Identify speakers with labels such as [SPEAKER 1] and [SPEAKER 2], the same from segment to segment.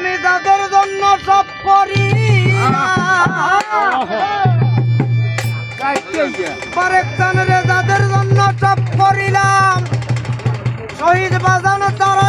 [SPEAKER 1] আমি তাদের জন্য সব করি। তাদের জন্য সব করিলাম। শহীদ বাজানো তারা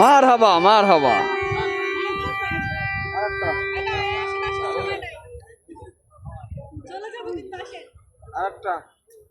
[SPEAKER 2] মার হাবা মার হাবা
[SPEAKER 1] আরেকটা।